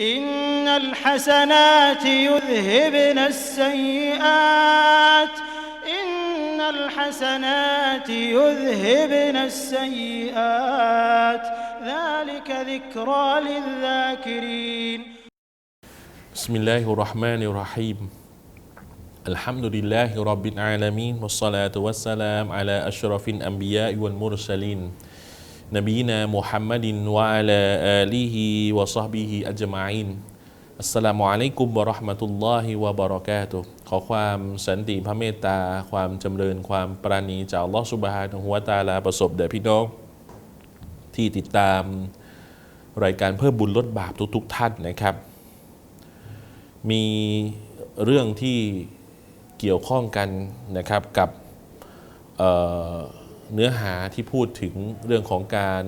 إن الحسنات يذهبن السيئات. إن الحسنات يذهبن السيئات. ذلك ذكرى للذاكرين. بسم الله الرحمن الرحيم. الحمد لله رب العالمين والصلاة والسلام على أشرف الأنبياء والمرسلين. نبينا محمد وعلى آله وصحبه أجمعين อัสสลามุอะลัยกุมวะเราะห์มะตุลลอฮิวะบะเราะกาตุฮ์ขอความสันติพระเมตตา ความจำเริญความปราณีจากอัลลอฮฺสุบฮานะฮูวะตะอาลาประสบแด่พี่น้อง ที่ติดตามรายการเพิ่มบุญลดบาปทุกๆท่านนะครับ มีเรื่องที่เกี่ยวข้องกันนะครับกับ เนื้อหาที่พูดถึงเรื่องของการ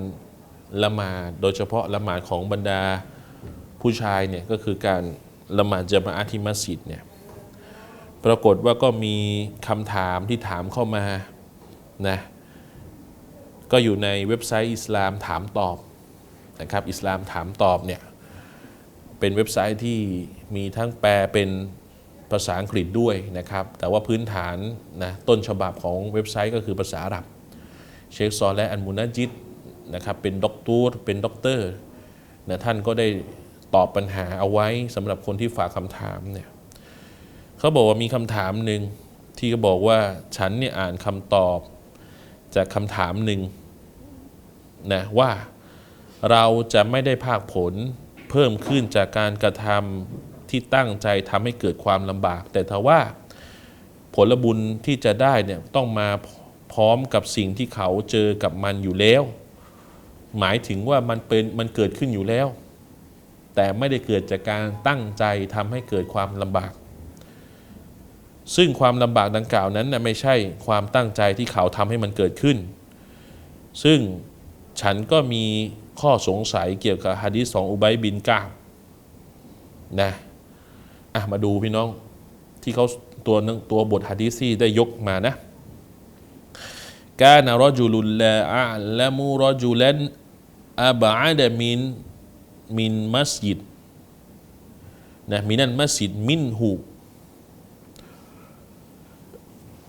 ละหมาดโดยเฉพาะละหมาดของบรรดาผู้ชายเนี่ยก็คือการละหมาดจามะอะห์ที่มัสยิดเนี่ยปรากฏว่าก็มีคำถามที่ถามเข้ามานะก็อยู่ในเว็บไซต์อิสลามถามตอบนะครับอิสลามถามตอบเนี่ยเป็นเว็บไซต์ที่มีทั้งแปลเป็นภาษาอังกฤษด้วยนะครับ แต่ว่าพื้นฐานนะต้นฉบับของเว็บไซต์ก็คือภาษาอาหรับ เชคซอและอันมุนาจิตนะครับเป็นด็อกตูร์เป็นด็อกเตอร์นะท่านก็ได้ตอบปัญหาเอาไว้สำหรับคนที่ฝากคำถามเนี่ยเขาบอกว่ามีคำถามหนึ่งที่เขาบอกว่าฉันเนี่ยอ่านคำตอบจากคำถามหนึ่งนะว่าเราจะไม่ได้ภาคผลเพิ่มขึ้นจากการกระทำที่ตั้งใจทำให้เกิดความลำบาก แต่ถ้าว่าผลบุญที่จะได้เนี่ยต้องมา พร้อมกับสิ่งที่เขาเจอกับมันอยู่แล้ว หมายถึงว่ามันเป็นมันเกิดขึ้นอยู่แล้ว แต่ไม่ได้เกิดจากการตั้งใจทำให้เกิดความลำบาก ซึ่งความลำบากดังกล่าวนั้นนะไม่ใช่ความตั้งใจที่เขาทำให้มันเกิดขึ้น ซึ่งฉันก็มีข้อสงสัยเกี่ยวกับฮะดีษของอุบัยบินกาบนะอะมาดูพี่น้องที่เขาตัวตัวบทฮะดีษที่ได้ยกมานะ กานรจุลุลลาอัลมูรจุลันอับอาดมินมินมัสยิดนะมินันมัสยิดมินหู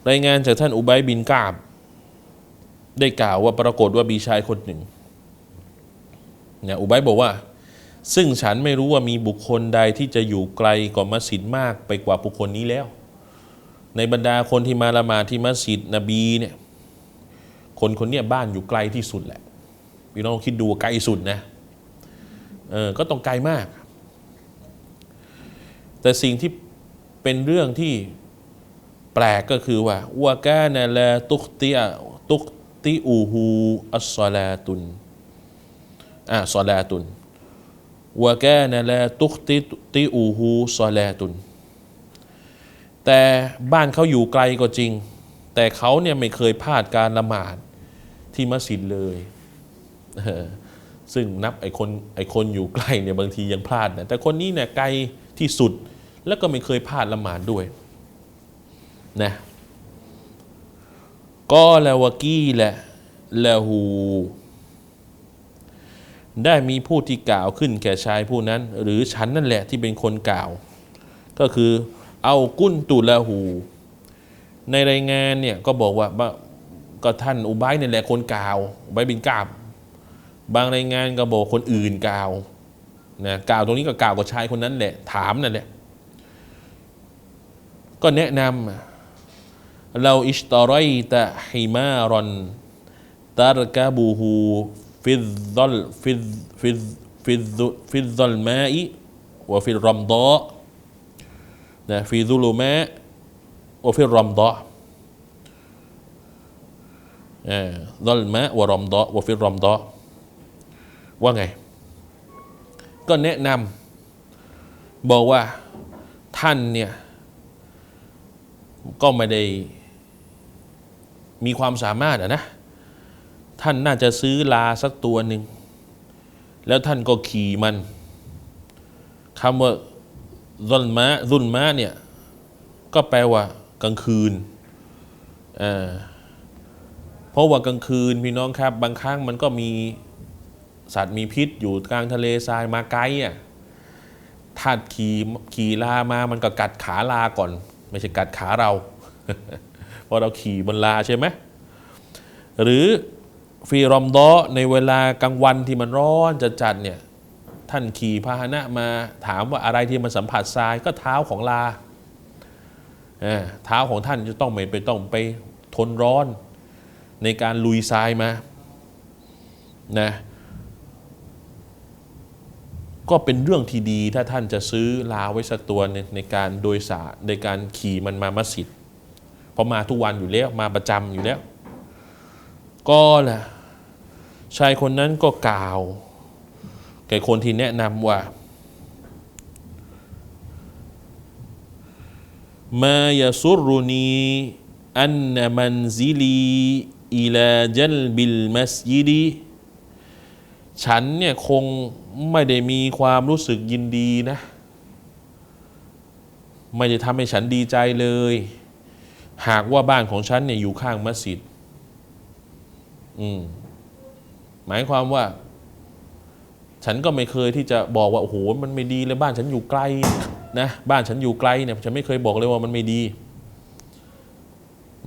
รายงานจากท่านอุบัยบินกาบ ได้กล่าวว่าปรากฏว่ามีชายคนหนึ่งเนี่ยอุบัยบอกว่า ซึ่งฉันไม่รู้ว่ามีบุคคลใดที่จะอยู่ไกลกว่ามัสยิดมากไปกว่าบุคคลนี้แล้ว ในบรรดาคนที่มาละหมาดที่มัสยิดนบีเนี่ย คนคนนี้บ้านอยู่ไกลที่สุดแหละพี่น้องคิดดูไกลสุดนะเออก็ต้องไกลมาก แต่สิ่งที่เป็นเรื่องที่แปลกก็คือว่าวากานลาตุกติอตุกติอูฮูอัสซาลาตุนอ่าซาลาตุนวากานลาตุกติติอูฮูซาลาตุนแต่บ้านเขาอยู่ไกลก็จริง แต่เขาเนี่ยไม่เคยพลาดการละหมาด ที่มัสยิดเลยซึ่งนับไอ้คนไอ้คนอยู่ใกล้เนี่ยบางทียังพลาดนะแต่คนนี้เนี่ยไกลที่สุดแล้วก็ไม่เคยพลาดละหมาดด้วยนะก็แล้วากี้แหละละหูได้มีผู้ที่กล่าวขึ้นแก่ชายผู้นั้น หรือฉันนั่นแหละที่เป็นคนกล่าว ก็คือเอากุ้นตุละหู ในรายงานเนี่ยก็บอกว่าว่า ก็ท่านอุบายนี่แหละคนกล่าวอุบายบินกาบบางรายงานก็บอกคนอื่นกล่าวนะกล่าวตรงนี้ก็กล่าวกับชายคนนั้นแหละถามนั่นแหละก็แนะนำเราอิชตรอยตะฮิมารอนตารกาบูฮูฟิดดลฟิดฟิดฟิดฟิดดลมาอิวฟิดรอมดอนะฟิดุลุมะวฟิรอมดอ ดอลมะวรอมดอวฟิรอมดอว่าไง ก็แนะนำบอกว่าท่านเนี่ย ก็ไม่ได้มีความสามารถอะนะ ท่านน่าจะซื้อลาสักตัวหนึ่ง แล้วท่านก็ขี่มันคำว่ารุนมะรุนมะเนี่ย ก็แปลว่ากลางคืนอ่า ราะว่ากลางคืนพี่น้องครับ บางครั้งมันก็มีสัตว์มีพิษอยู่กลางทะเลทรายมาไกลอะท่านขี่ขี่ลามามันก็กัดขาลาก่อน ไม่ใช่กัดขาเราเพราะเราขี่บนลาใช่ไหมหรือฟีรอมดอในเวลากลางวันที่มันร้อนจัดจัดเนี่ยท่านขี่พาหนะมาถามว่าอะไรที่มันสัมผัสทรายก็เท้าของลาเออเท้าของท่านจะต้องไม่ไปต้องไปทนร้อน ในการลุยทรายมานะก็เป็นเรื่องที่ดีถ้าท่านจะซื้อลาไว้สักตัวในในการโดยสารในการขี่มันมามัสยิดเพราะมาทุกวันอยู่แล้วมาประจำอยู่แล้ว ก็แหละชายคนนั้นก็กล่าว แก่คนที่แนะนำว่ามายาซุรุนี อันมันซิลี อิลาจัลบิลมัสยิดีฉันเนี่ยคงไม่ได้มีความรู้สึกยินดีนะ ไม่ได้ทำให้ฉันดีใจเลย หากว่าบ้านของฉันเนี่ยอยู่ข้างมัสยิดอืมหมายความว่า ฉันก็ไม่เคยที่จะบอกว่าโอ้โหมันไม่ดีเลยบ้านฉันอยู่ไกลนะบ้านฉันอยู่ไกลเนี่ยฉันไม่เคยบอกเลยว่ามันไม่ดี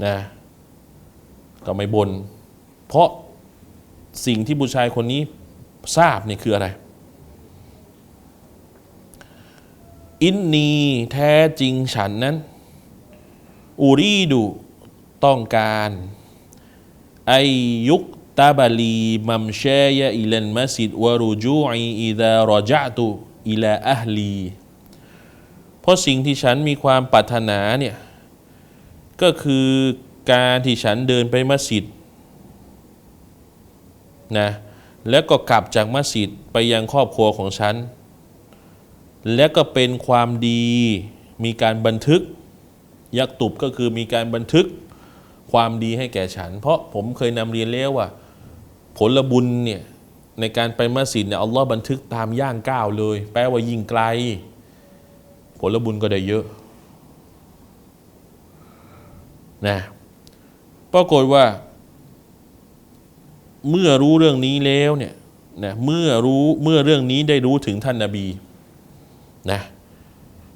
นะ ก็ไม่บนเพราะสิ่งที่ผู้ชายคนนี้ทราบเนี่ยคืออะไร อินนีแท้จริงฉันนั้น อูรีดูต้องการไอยุกตาบาลีมัมเชยอิลันมัสยิดวารูจูอีอิดารอจัตุอิลาอัฮลีเพราะสิ่งที่ฉันมีความปรารถนาเนี่ย ก็คือ การที่ฉันเดินไปมัสยิดนะแล้วก็กลับจากมัสยิดไปยังครอบครัวของฉัน และก็เป็นความดีมีการบันทึก ยักตุบก็คือมีการบันทึกความดีให้แก่ฉัน เพราะผมเคยนำเรียนแล้วว่า ผลบุญเนี่ยในการไปมัสยิดเนี่ยอัลลอฮ์บันทึกตามย่างก้าวเลย แปลว่ายิ่งไกล ผลบุญก็ได้เยอะนะ ปรากฏว่า เมื่อรู้เรื่องนี้แล้วเนี่ยนะเมื่อรู้เมื่อเรื่องนี้ได้รู้ถึงท่านนาบีนะ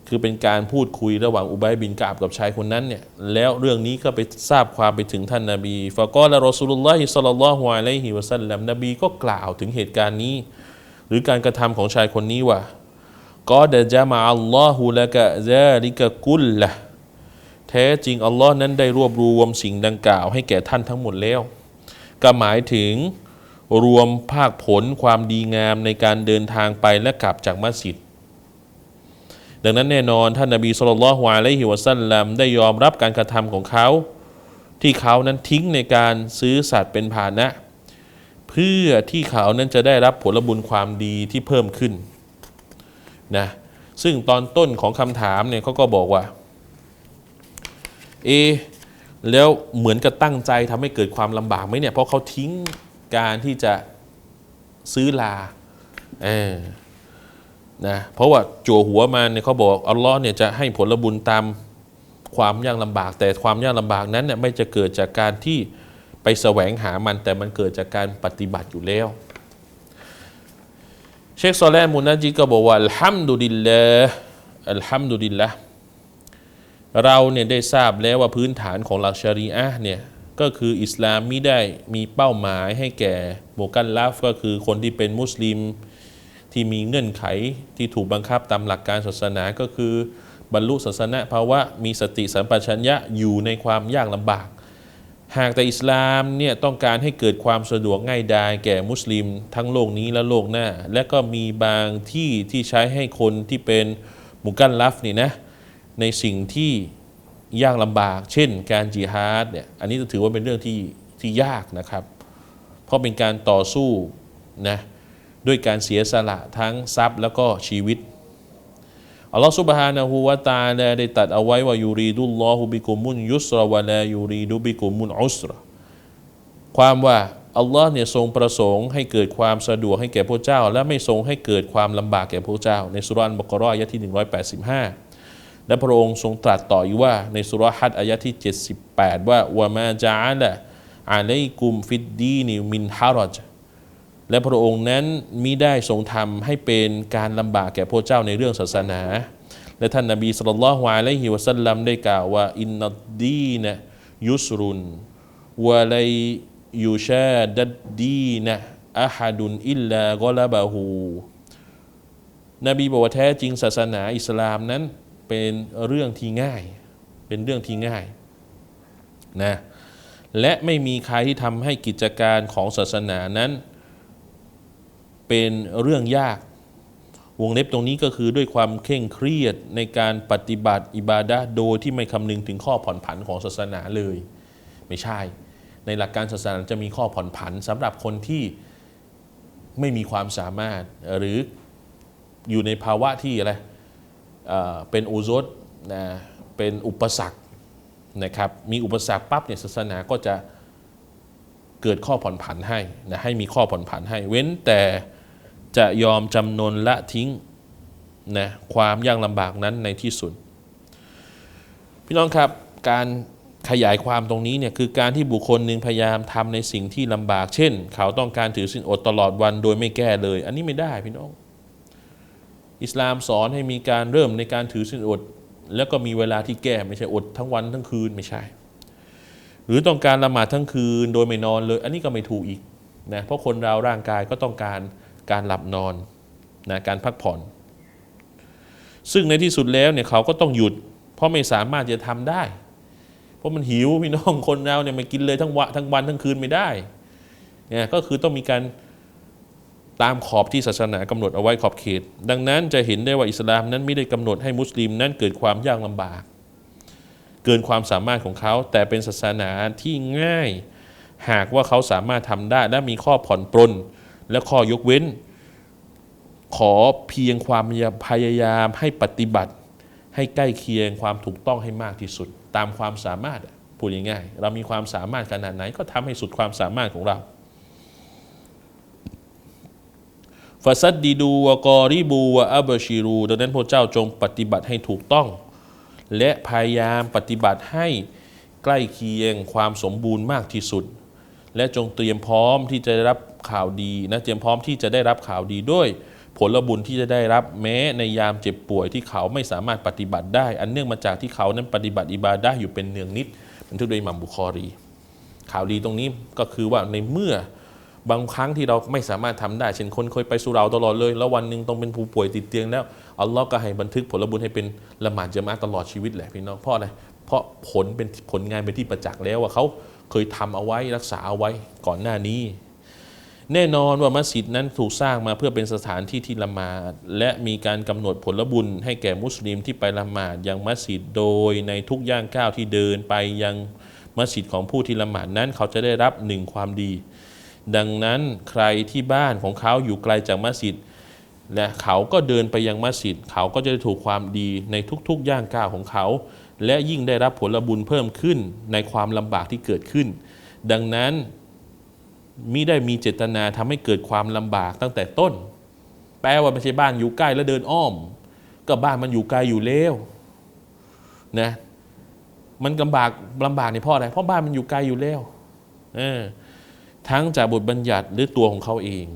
คือเป็นการพูดคุยระหว่างอุบัยบินกาบกับชายคนนั้นเนี่ยแล้วเรื่องนี้ก็ไปทราบความไปถึงท่านนาบีฟะกอละรอสูลุลลอฮิสัลลัลลอฮุอะลัยฮิวะสัลลัมนบีก็กล่าวถึงเหตุการณ์นี้ หรือการกระทำของชายคนนี้ว่ากอดะจามะอัลลอฮุละกะซาลิกะกุลละ ท้จริงอัลลอฮ์นั้นได้รวบรวมสิ่งดังกล่าวให้แก่ท่านทั้งหมดแล้ว ก็หมายถึงรวมภาคผลความดีงามในการเดินทางไปและกลับจากมัสยิด ดังนั้นแน่นอนท่านนบีสุลต่านละฮ์อะลัยฮิวะสัลลัมได้ยอมรับการกระทำของเขา ที่เขานั้นทิ้งในการซื้อสัตว์เป็นภาณะเพื่อที่เขานั้นจะได้รับผลบุญความดีที่เพิ่มขึ้นนะซึ่งตอนต้นของคำถามเนี่ยเขาก็บอกว่า เอแล้วเหมือนกับตั้งใจทำให้เกิดความลำบากไหมเนี่ยเพราะเขาทิ้งการที่จะซื้อลาเออนะเพราะว่าจั่วหัวมาเนี่ยเขาบอกอัลลอฮ์เนี่ยจะให้ผลบุญตามความยากลำบาก แต่ความยากลำบากนั้นเนี่ยไม่จะเกิดจากการที่ไปแสวงหามัน แต่มันเกิดจากการปฏิบัติอยู่แล้ว เชคซอลแลมุนนาจิก็บอกว่าอัลฮัมดุลิลลาห์อัลฮัมดุลิลละ เราเนี่ยได้ทราบแล้วว่าพื้นฐานของหลักชารีอะห์เนี่ยก็คืออิสลามมิได้มีเป้าหมายให้แก่โมกันลัฟก็คือคนที่เป็นมุสลิมที่มีเงื่อนไขที่ถูกบังคับตามหลักการศาสนาก็คือบรรลุศาสนาภาวะมีสติสัมปชัญญะอยู่ในความยากลำบาก หากแต่อิสลามเนี่ยต้องการให้เกิดความสะดวกง่ายดายแก่มุสลิม ทั้งโลกนี้และโลกหน้า และก็มีบางที่ที่ใช้ให้คนที่เป็นมุกันลัฟนี่นะ ในสิ่งที่ยากลำบาก เช่น การจิฮาดเนี่ยอันนี้ถือว่าเป็นเรื่องที่ที่ยากนะครับ เพราะเป็นการต่อสู้นะด้วยการเสียสละทั้งทรัพย์แล้วก็ชีวิตอัลลอฮฺสุบฮานะฮูวะตาลาได้ตัดเอาไว้ว่ายูรีดุลลอฮุบิกุมุนยุสรวะลายูรีดุบิกุมุนอุสรความว่าอัลลอฮ์เนี่ยทรงประสงค์ให้เกิดความสะดวกให้แก่พระเจ้า และไม่ทรงให้เกิดความลำบากแก่พระเจ้า ในสุรานบกรอยะที่ 185 และพระองค์ทรงตรัสต่ออีกว่าในสุรฮัดอายะที่ 78 ว่าวะมาจาละอาลัยกุมฟิดดีนิมินฮารจและพระองค์นั้นมิได้ทรงทำให้เป็นการลำบากแก่พระเจ้าในเรื่องศาสนา และท่านนบีสุลต่านละฮ์อะลัยฮิวะสัลลัมได้กล่าวว่าอินนัดดีนะยุสรุนวะไลยูชาดัดดีนะอะฮัดุนอิลลากอลาบะฮูนบีบอกว่าแท้จริงศาสนาอิสลามนั้น เป็นเรื่องที่ง่าย เป็นเรื่องที่ง่ายนะและไม่มีใครที่ทำให้กิจการของศาสนานั้น เป็นเรื่องยาก วงเล็บตรงนี้ก็คือด้วยความเคร่งเครียดในการปฏิบัติอิบาดะโดยที่ไม่คำนึงถึงข้อผ่อนผันของศาสนาเลย ไม่ใช่ ในหลักการศาสนาจะมีข้อผ่อนผันสำหรับคนที่ไม่มีความสามารถหรืออยู่ในภาวะที่อะไร เป็นอุซดนะเป็นอุปสรรคนะครับมีอุปสรรคปั๊บเนี่ยศาสนาก็จะเกิดข้อผ่อนผันให้นะให้มีข้อผ่อนผันให้ เว้นแต่จะยอมจำนนละทิ้งนะความยากลำบากนั้นในที่สุด พี่น้องครับการขยายความตรงนี้เนี่ยคือการที่บุคคลหนึ่งพยายามทำในสิ่งที่ลำบาก เช่น เขาต้องการถือศีลอดตลอดวันโดยไม่แก้เลย อันนี้ไม่ได้พี่น้อง อิสลามสอนให้มีการเริ่มในการถือศีลอด แล้วก็มีเวลาที่แก้ไม่ใช่อดทั้งวันทั้งคืนไม่ใช่ หรือต้องการละหมาดทั้งคืนโดยไม่นอนเลย อันนี้ก็ไม่ถูกอีกนะเพราะคนเราร่างกายก็ต้องการการหลับนอนนะการพักผ่อน ซึ่งในที่สุดแล้วเนี่ยเขาก็ต้องหยุด เพราะไม่สามารถจะทำได้ เพราะมันหิวพี่น้องคนเราเนี่ยไม่กินเลยทั้งวันทั้งวันทั้งคืนไม่ได้เนี่ยก็คือต้องมีการ ตามขอบที่ศาสนากำหนดเอาไว้ขอบเขต ดังนั้นจะเห็นได้ว่าอิสลามนั้นไม่ได้กำหนดให้มุสลิมนั้นเกิดความยากลำบาก เกินความสามารถของเขา แต่เป็นศาสนาที่ง่าย หากว่าเขาสามารถทำได้และมีข้อผ่อนปรนและข้อยกเว้น ขอเพียงความพยายามให้ปฏิบัติ ให้ใกล้เคียงความถูกต้องให้มากที่สุด ตามความสามารถพูดง่ายๆเรามีความสามารถขนาดไหนก็ทำให้สุดความสามารถของเรา ฟาซัดดีดูวกอริบูวอับชิรู ดังนั้นพระเจ้าจงปฏิบัติให้ถูกต้อง และพยายามปฏิบัติให้ใกล้เคียงความสมบูรณ์มากที่สุด และจงเตรียมพร้อมที่จะได้รับข่าวดีนะเตรียมพร้อมที่จะได้รับข่าวดีด้วย ผลบุญที่จะได้รับแม้ในยามเจ็บป่วยที่เขาไม่สามารถปฏิบัติได้ อันเนื่องมาจากที่เขานั้นปฏิบัติอิบาดะอยู่เป็นเนืองนิดบันทึกโดยมัมบุคอรี ข่าวดีตรงนี้ก็คือว่าในเมื่อ บางครั้งที่เราไม่สามารถทำได้ เช่นคนเคยไปสุเราตลอดเลย แล้ววันหนึ่งต้องเป็นผู้ป่วยติดเตียงแล้วอัลลอฮ์ก็ให้บันทึกผลบุญให้เป็นละหมาดจะมาตลอดชีวิตแหละพี่น้องเพราะอะไรเพราะผลเป็นผลงานเป็นที่ประจักษ์แล้วว่าเขาเคยทำเอาไว้รักษาเอาไว้ก่อนหน้านี้ แน่นอนว่ามัสยิดนั้นถูกสร้างมาเพื่อเป็นสถานที่ที่ละหมาด และมีการกำหนดผลบุญให้แก่มุสลิมที่ไปละหมาดยังมัสยิดโดยในทุกย่างก้าวที่เดินไปยังมัสยิดของผู้ที่ละหมาดนั้นเขาจะได้รับหนึ่งความดี ดังนั้นใครที่บ้านของเขาอยู่ไกลจากมัสยิดและเขาก็เดินไปยังมัสยิด เขาก็จะได้ถูกความดีในทุกๆย่างก้าวของเขา และยิ่งได้รับผลบุญเพิ่มขึ้นในความลำบากที่เกิดขึ้น ดังนั้นมิได้มีเจตนาทำให้เกิดความลำบากตั้งแต่ต้น แปลว่าไม่ใช่บ้านอยู่ใกล้แล้วเดินอ้อม ก็บ้านมันอยู่ไกลอยู่แล้วนะมันลำบากลำบากในเพราะอะไรเพราะบ้านมันอยู่ไกลอยู่แล้วเออ ทั้งจากบทบัญญัติหรือตัวของเขาเอง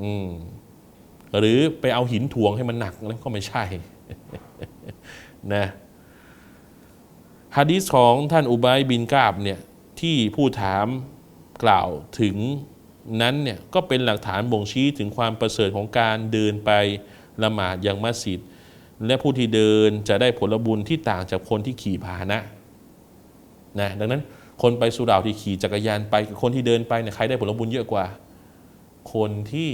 อืมหรือไปเอาหินถ่วงให้มันหนักแล้วก็ไม่ใช่นะฮะดีษของท่านอุบัยบินกาบเนี่ยที่ผู้ถามกล่าวถึงนั้นเนี่ยก็เป็นหลักฐานบ่งชี้ถึงความประเสริฐของการเดินไปละหมาดยังมัสยิด และผู้ที่เดินจะได้ผลบุญที่ต่างจากคนที่ขี่พาหนะนะดังนั้น คนไปสุราที่ขี่จักรยานไปคนที่เดินไปเนี่ยใครได้ผลบุญเยอะกว่า คนที่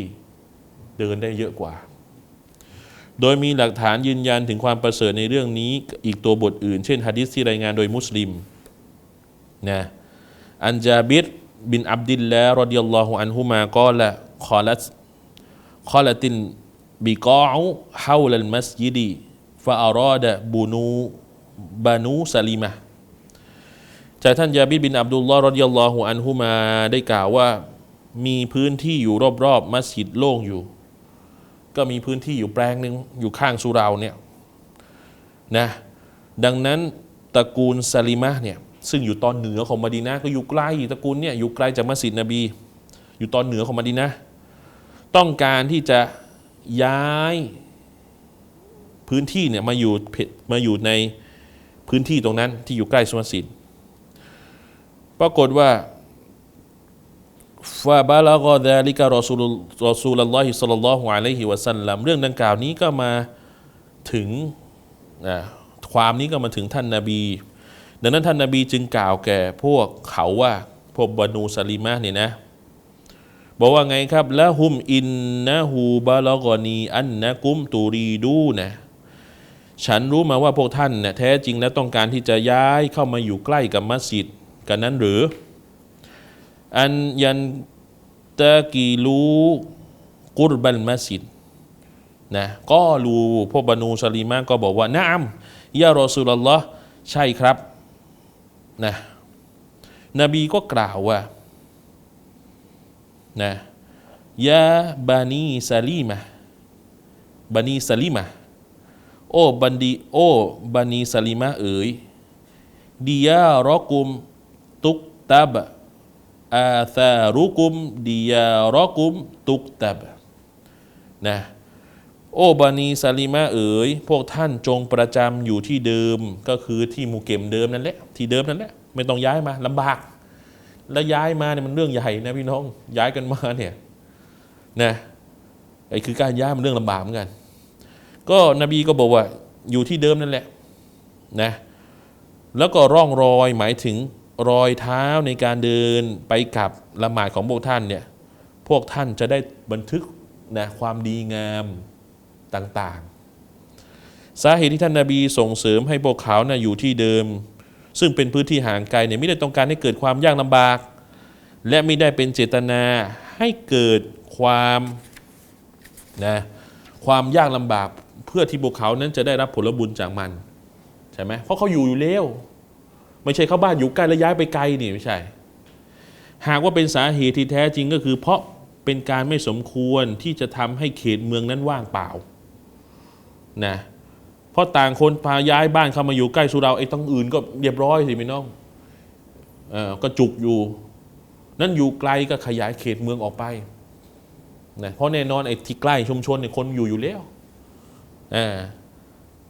เดินได้เยอะกว่า โดยมีหลักฐานยืนยันถึงความประเสริฐในเรื่องนี้อีกตัวบทอื่น เช่นฮะดิษที่รายงานโดยมุสลิมนะอันจาบิรบินอับดิลลาห์รดิยัลลอฮุอันฮุมากอละคอลัตคอลัตินบิกออุฮาวลัลมัสยิดีฟาอารอดะบูนูบานูซาลิมะ จากท่านยาบิรบินอับดุลลอฮ์รดิยัลลอฮุอันฮุมาได้กล่าวว่ามีพื้นที่อยู่รอบๆมัสยิดโล่งอยู่ ก็มีพื้นที่อยู่แปลงหนึ่งอยู่ข้างสุราเนี่ยนะดังนั้นตระกูลซาลิมะเนี่ยซึ่งอยู่ตอนเหนือของมะดีนะก็อยู่ใกล้ตระกูลเนี่ยอยู่ไกลจากมัสยิดนบี อยู่ตอนเหนือของมะดีนะต้องการที่จะย้ายพื้นที่เนี่ยมาอยู่เพมาอยู่ในพื้นที่ตรงนั้นที่อยู่ใกล้สุมัสยิดป ปรากฏว่าฟาบาลากอดาลิกะรอซูลรอซูลลอฮิสัลลัลลอฮุอะลัยฮิวะสัลลัมเรื่องดังกล่าวนี้ก็มาถึงความนี้ก็มาถึงท่านนาบี ดังนั้นท่านนาบีจึงกล่าวแก่พวกเขาว่าพวกบานูซาลิมะเนี่ยนะบอกว่าไงครับละหุมอินนะฮูบาลากอนีอันนะกุมตูรีดูนะฉันรู้มาว่าพวกท่านเนี่ยแท้จริงแล้วต้องการที่จะย้ายเข้ามาอยู่ใกล้กับมัสยิด กันนั้นหรือ อันยันตะกีลูกุรบันมัสยิดนะก็รู้พวกบานูซาลิมะก็บอกว่านะอัมยารอซูลลอฮ์ใช่ครับนะนบีก็กล่าวว่านะยาบานีซาลีมะบานีซาลีมะโอ้บันดีโอ้บานีซาลีมะเอ๋ยดิยารอกุม ตุกตับอาซารุกุมดิยารกุม ตุกตับนะโอบานีซาลีมะเอ๋ยพวกท่านจงประจำอยู่ที่เดิมก็คือที่มูเก็มเดิมนั่นแหละที่เดิมนั่นแหละไม่ต้องย้ายมาลำบาก แล้วย้ายมาเนี่ยมันเรื่องใหญ่นะพี่น้องย้ายกันมาเนี่ยนะไอ้คือการย้ายมันเรื่องลำบากเหมือนกัน ก็นบีก็บอกว่าอยู่ที่เดิมนั่นแหละนะแล้วก็ร่องรอยหมายถึง รอยเท้าในการเดินไปกับละหมาดของพวกท่านเนี่ยพวกท่านจะได้บันทึกนะความดีงามต่างๆ สาเหตุที่ท่านนาบีส่งเสริมให้พวกเขานะ่ะอยู่ที่เดิม ซึ่งเป็นพื้นที่ห่างไกลเนี่ยไม่ได้ต้องการให้เกิดความยากลำบาก และไม่ได้เป็นเจตนาให้เกิดความนะความยากลำบากเพื่อที่พวกเขานั้นจะได้รับผลบุญจากมันใช่ไหมเพราะเขาอยู่อยู่แล้ว ไม่ใช่เข้าบ้านอยู่ใกล้แล้วย้ายไปไกลนี่ไม่ใช่ หากว่าเป็นสาเหตุที่แท้จริงก็คือ เพราะเป็นการไม่สมควรที่จะทำให้เขตเมืองนั้นว่างเปล่านะเพราะต่างคนพาย้ายบ้านเข้ามาอยู่ใกล้สุเราไอ้ต้องอื่นก็เรียบร้อยสิพี่น้องเออก็จุกอยู่ นั่นอยู่ไกลก็ขยายเขตเมืองออกไปนะเพราะแน่นอนไอ้ที่ใกล้ชุมชนเนี่ยคนอยู่อยู่แล้ว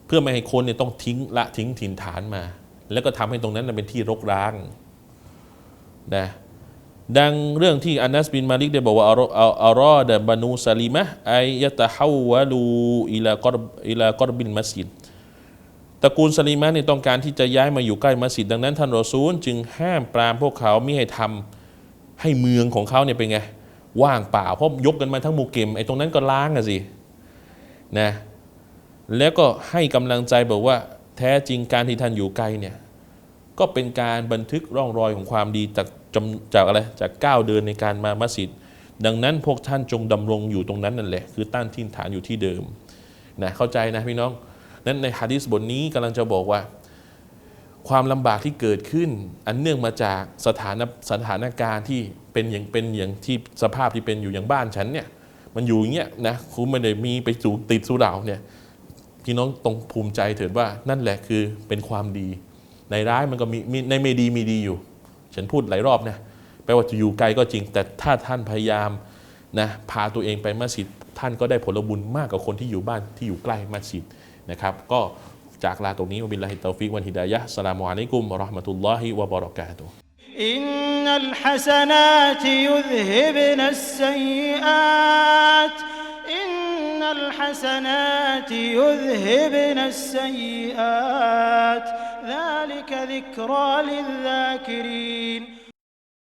เพื่อไม่ให้คนเนี่ยต้องทิ้งละทิ้งถิ่นฐานมา แล้วก็ทำให้ตรงนั้นเป็นที่รกร้างนะดังเรื่องที่อานัสบินมาลิกได้บอกว่าอัลอัลอัลรอดะบานูซาลิมะไอยะตะฮาวะลูอิลากรอิลากรบินมัสยิดตระกูลซาลิมะเนี่ยต้องการที่จะย้ายมาอยู่ใกล้มัสยิดดังนั้นท่านรอซูล จึงห้ามปรามพวกเขาไม่ให้ทำให้เมืองของเขาเนี่ยเป็นไงว่างเปล่าเพราะยกกันมาทั้งหมู่เกมไอ้ตรงนั้นก็ล้างอะสินะแล้วก็ให้กำลังใจบอกว่า แท้จริงการที่ท่านอยู่ไกลเนี่ยก็เป็นการบันทึกร่องรอยของความดีจากจจากอะไรจากก้าวเดินในการมามัสยิด ดังนั้นพวกท่านจงดำรงอยู่ตรงนั้นนั่นแหละคือตั้นทิ่นฐานอยู่ที่เดิมนะเข้าใจนะพี่น้อง นั้นในฮะดิษบทนี้กำลังจะบอกว่า ความลำบากที่เกิดขึ้น อันเนื่องมาจากสถานสถานการณ์ที่เป็นอย่างเป็นอย่างที่สภาพที่เป็นอยู่อย่างบ้านฉันเนี่ยมันอยู่อย่างเงี้ยนะคุณไม่ได้มีไปสู่ติดสู่ดาวเนี่ย พี่น้องตรงภูมิใจเถิดว่านั่นแหละคือเป็นความดี ในร้ายมันก็มีในไม่ดีมีดีอยู่ ฉันพูดหลายรอบนะแปลว่าจะอยู่ไกลก็จริง แต่ถ้าท่านพยายามนะพาตัวเองไปมัสยิดท่านก็ได้ผลบุญมากกว่าคนที่อยู่บ้านที่อยู่ใกล้มัสยิดนะครับ ก็จากลาตรงนี้วบิลลาฮิตาฟิกวันฮิดายะสลามุอะลัยกุมราห์มะตุลลอฮิวะบะเราะกาตุอินนัลฮะซะนาติยุซฮิบนัสซัยอาต الحسنات يذهبن السيئات. ذلك ذكرى للذاكرين.